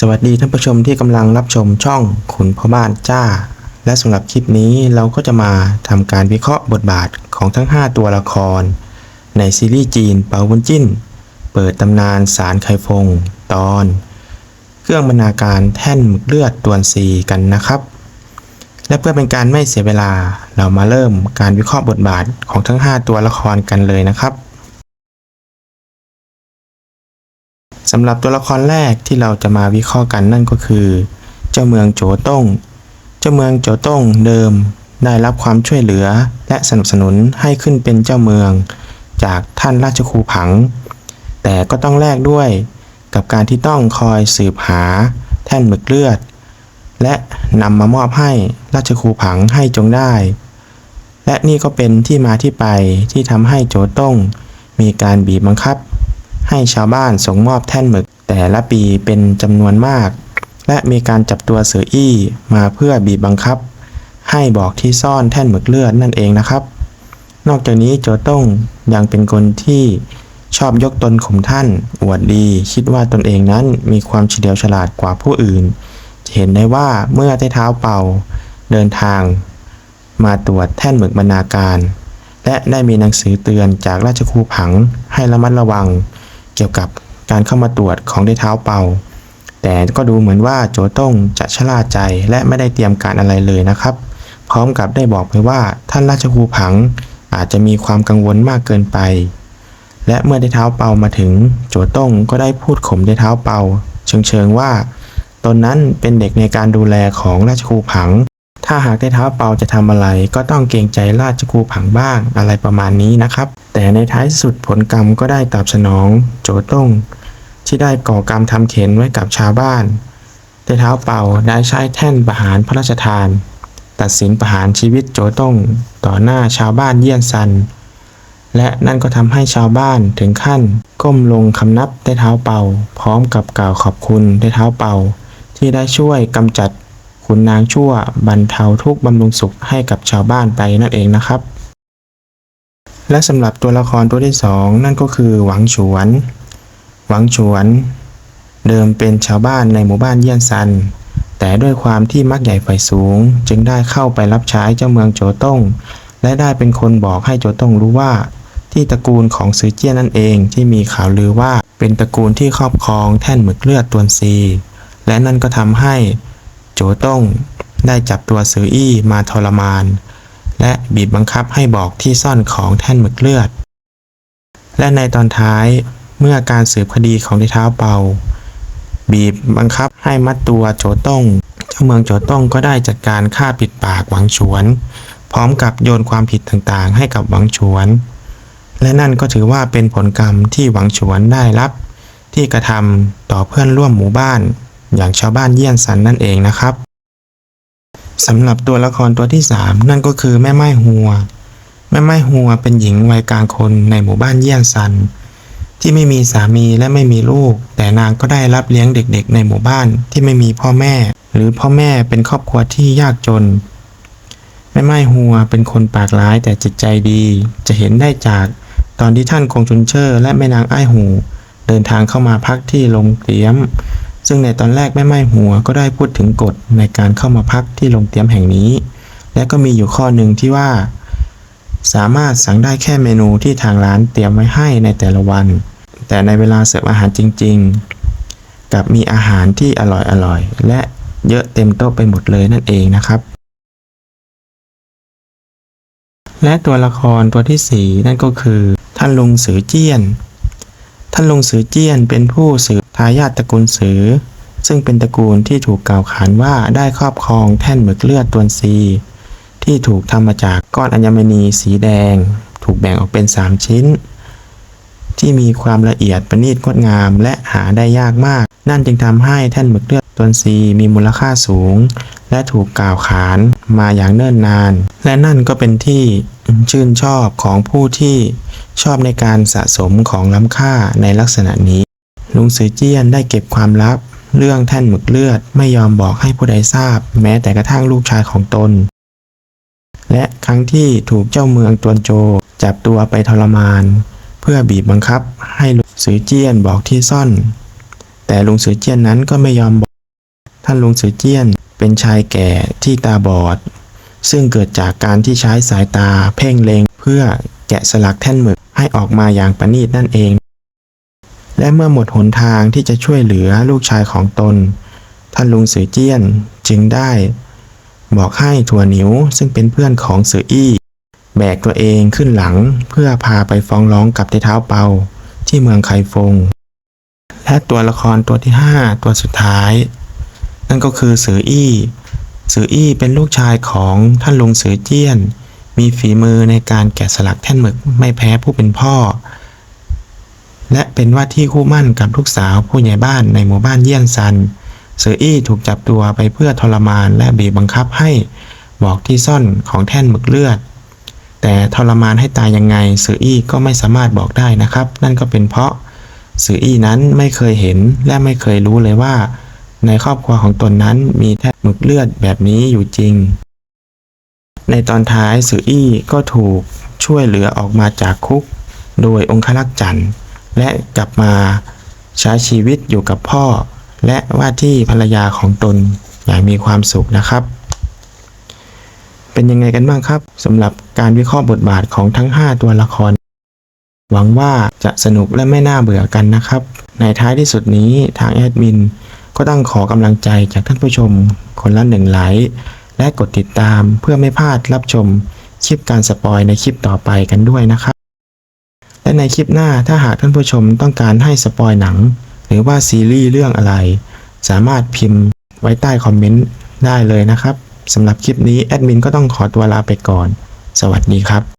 สวัสดีท่านผู้ชมที่กำลังรับชมช่องขุนพ่อบ้านจ้า และสำหรับคลิปนี้เราก็จะมาทำการวิเคราะห์บทบาทของทั้ง 5 ตัวละคร ในซีรีส์จีนเปาวุ้นจิ้น เปิดตำนานสารไคฟง ตอน เครื่องบรรณาการแท่นหมึกเลือดตวนซีกันนะครับ และเพื่อเป็นการไม่เสียเวลาเรามาเริ่มการวิเคราะห์บทบาทของทั้ง 5 ตัวละครกันเลยนะครับ สำหรับตัวละครแรกที่เราจะมาวิเคราะห์กันนั่นก็คือ เจ้าเมืองโจต้ง เจ้าเมืองโจต้งเดิมได้รับความช่วยเหลือและสนับสนุนให้ขึ้นเป็นเจ้าเมือง จากท่านราชครูผัง แต่ก็ต้องแลกด้วยกับการที่ต้องคอยสืบหาแท่นหมึกเลือด และนำมามอบให้ราชครูผังให้จงได้ และนี่ก็เป็นที่มาที่ไปที่ทำให้โจต้งมีการบีบบังคับ ให้ชาวบ้านส่งมอบแท่นหมึก แต่ละปีเป็นจำนวนมาก และมีการจับตัวเสืออี้มาเพื่อบีบบังคับ ให้บอกที่ซ่อนแท่นหมึกเลือดนั่นเองนะครับ นอกจากนี้โจต้งยังเป็นคนที่ชอบยกตนข่มท่าน อวดดี คิดว่าตนเองนั้นมีความเฉลียวฉลาดกว่าผู้อื่น จะเห็นได้ว่าเมื่อใต้เท้าเป่า เดินทาง มาตรวจแท่นหมึกบรรณาการ และได้มีหนังสือเตือนจากราชครูผังให้ระมัดระวัง เกี่ยวกับการเข้ามาตรวจของได้เท้าเป่า แต่ก็ดูเหมือนว่าโจต้งจะชะล่าใจและไม่ได้เตรียมการอะไรเลยนะครับ พร้อมกับได้บอกไปว่าท่านราชครูผังอาจจะมีความกังวลมากเกินไป และเมื่อได้เท้าเป่ามาถึง โจต้งก็ได้พูดข่มได้เท้าเป่าเชิงเชิงว่า ตนนั้นเป็นเด็กในการดูแลของราชครูผัง ถ้าหากได้เท้าเปาจะทำอะไร ก็ต้องเกรงใจราชครูผังบ้างอะไรประมาณนี้นะครับ แต่ในท้ายสุดผลกรรมก็ได้ตอบสนอง โจต้งที่ได้ก่อกรรมทำเข็นไว้กับชาวบ้านได้เท้าเป่าได้ใช้แท่นประหารพระราชทาน ตัดสินประหารชีวิตโจต้งต่อหน้าชาวบ้านเยี่ยนซัน และนั่นก็ทำให้ชาวบ้านถึงขั้น ก้มลงคำนับได้เท้าเป่าพร้อมกับกล่าวขอบคุณได้เท้าเป่าที่ได้ช่วยกำจัด ขุนนางชั่วบรรเทาทุกข์บำรุงสุขให้กับชาวบ้านไปนั่นเองนะครับ และสำหรับตัวละครตัวที่สองนั่นก็คือหวังฉวน หวังฉวน เดิมเป็นชาวบ้านในหมู่บ้านเยี่ยนซัน แต่ด้วยความที่มักใหญ่ไฟสูง จึงได้เข้าไปรับใช้เจ้าเมืองโจต้ง และได้เป็นคนบอกให้โจต้งรู้ว่า ที่ตระกูลของซือเจี้ยนนั่นเองที่มีข่าวลือว่าเป็นตระกูลที่ครอบครองแท่นหมึกเลือดตวนซี และนั่นก็ทำให้ โจต้งได้จับตัวซืออี้มาทรมาน และบีบบังคับให้บอกที่ซ่อนของแท่นหมึกเลือด และในตอนท้ายเมื่อการสืบคดีของที่เท้าเปา บีบบังคับให้มัดตัวโจต้งเจ้าเมืองโจต้งก็ได้จัดการฆ่าปิดปากหวังฉวน พร้อมกับโยนความผิดต่างๆ ให้กับหวังฉวน และนั่นก็ถือว่าเป็นผลกรรมที่หวังฉวนได้รับ ที่กระทำต่อเพื่อนร่วมหมู่บ้าน อย่างชาวบ้านเยี่ยนสันนั่นเองนะครับสำหรับตัวละครตัวที่ 3 นั่นก็คือแม่ไม้หัว แม่ไม้หัวเป็นหญิงวัยกลางคนในหมู่บ้านเยี่ยนสัน ที่ไม่มีสามีและไม่มีลูก แต่นางก็ได้รับเลี้ยงเด็กๆ ในหมู่บ้านที่ไม่มีพ่อแม่ หรือพ่อแม่เป็นครอบครัวที่ยากจน แม่ไม้หัวเป็นคนปากร้ายแต่จิตใจดี จะเห็นได้จากตอนที่ท่านคงชุนเชอร์และแม่นางไอ้หู เดินทางเข้ามาพักที่โรงเตรียม ซึ่งในตอนแรกแม่ไม้หัวก็ได้พูดถึงกฎในการเข้ามาพักที่โรงเตรียมแห่งนี้ และก็มีอยู่ข้อหนึ่งที่ว่า สามารถสั่งได้แค่เมนูที่ทางร้านเตรียมไว้ให้ในแต่ละวัน แต่ในเวลาเสิร์ฟอาหารจริง ๆกลับมีอาหารที่อร่อยๆและเยอะเต็มโต๊ะไปหมดเลยนั่นเองนะครับ และตัวละครตัวที่สี่นั่นก็คือ ท่านลุงสือเจี้ยน ท่านลุงสือเจี้ยนเป็นผู้สืบทายาทตระกูลสือ ซึ่งเป็นตระกูลที่ถูกกล่าวขานว่าได้ครอบครองแท่นหมึกเลือดตวนซี ที่ถูกทำมาจากก้อนอัญมณีสีแดง ถูกแบ่งออกเป็น 3 ชิ้น ที่มีความละเอียดประณีตงดงามและหาได้ยากมาก นั่นจึงทำให้แท่นหมึกเลือด ตวนซีมีมูลค่าสูง และถูกกล่าวขานมาอย่างเนิ่นนาน และนั่นก็เป็นที่ชื่นชอบของผู้ที่ชอบในการสะสมของล้ำค่าในลักษณะนี้ ลุงสือเจี้ยนได้เก็บความลับ เรื่องแท่นหมึกเลือดไม่ยอมบอกให้ผู้ใดทราบ แม้แต่กระทั่งลูกชายของตน และครั้งที่ถูกเจ้าเมืองตวนโจจับตัวไปทรมาน เพื่อบีบบังคับให้ลุงสือเจี้ยนบอกที่ซ่อน แต่ลุงสือเจี้ยนนั้นก็ไม่ยอมบอกานลุงสือเจี้ยน เป็นชายแก่ที่ตาบอด ซึ่งเกิดจากการที่ใช้สายตาเพ่งเล็ง เพื่อแกะสลักแท่นหมึกให้ออกมาอย่างประณีตนั่นเอง และเมื่อหมดหนทางที่จะช่วยเหลือลูกชายของตน ท่านลุงสือเจี้ยนจึงได้ บอกให้ถั่วหนิวซึ่งเป็นเพื่อนของสืออี้ แบกตัวเองขึ้นหลังเพื่อพาไปฟ้องร้องกับเท้าเปาที่เมืองไคฟงและตัวละครตัวที่ 5 ตัวสุดท้าย นั่นก็คือเสืออี้ เสืออี้เป็นลูกชายของท่านลุงเสือเจี้ยน มีฝีมือในการแกะสลักแท่นหมึกไม่แพ้ผู้เป็นพ่อ และเป็นว่าที่คู่มั่นกับลูกสาวผู้ใหญ่บ้านในหมู่บ้านเยี่ยนซัน เสืออี้ถูกจับตัวไปเพื่อทรมานและบีบบังคับให้บอกที่ซ่อนของแท่นหมึกเลือด แต่ทรมานให้ตายยังไงเสืออี้ก็ไม่สามารถบอกได้นะครับ นั่นก็เป็นเพราะเสืออี้นั้นไม่เคยเห็นและไม่เคยรู้เลยว่า ในครอบครัวของตนนั้นมีแท่นหมึกเลือดแบบนี้อยู่จริง ในตอนท้ายสืออี้ก็ถูกช่วยเหลือออกมาจากคุก โดยองคลักษ์จันทร์และกลับมาใช้ชีวิตอยู่กับพ่อ และว่าที่ภรรยาของตนอย่างมีความสุขนะครับ เป็นยังไงกันบ้างครับสำหรับการวิเคราะห์บทบาทของทั้ง 5 ตัวละคร หวังว่าจะสนุกและไม่น่าเบื่อกันนะครับ ในท้ายที่สุดนี้ทางแอดมิน ก็ต้องขอกำลังใจจากท่านผู้ชม คนละหนึ่งไลค์และกดติดตามเพื่อไม่พลาดรับชมคลิปการสปอยในคลิปต่อไปกันด้วยนะครับ และในคลิปหน้าถ้าหากท่านผู้ชมต้องการให้สปอยหนัง หรือว่าซีรีส์เรื่องอะไร สามารถพิมพ์ไว้ใต้คอมเมนต์ได้เลยนะครับสำหรับคลิปนี้แอดมินก็ต้องขอตัวลาไปก่อน สวัสดีครับ